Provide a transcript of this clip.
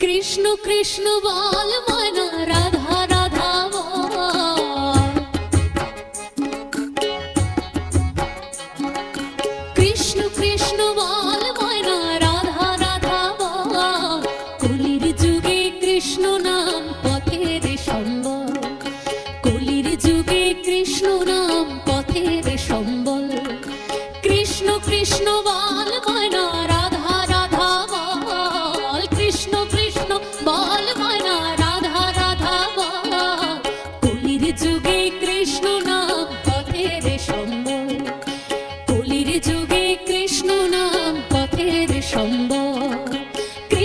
কৃষ্ণ কৃষ্ণ বল কৃষ্ণ কৃষ্ণ কলির যুগে কৃষ্ণ নাম সম্বল। কলির যুগে কৃষ্ণ নাম সম্বল। কৃষ্ণ কৃষ্ণ বল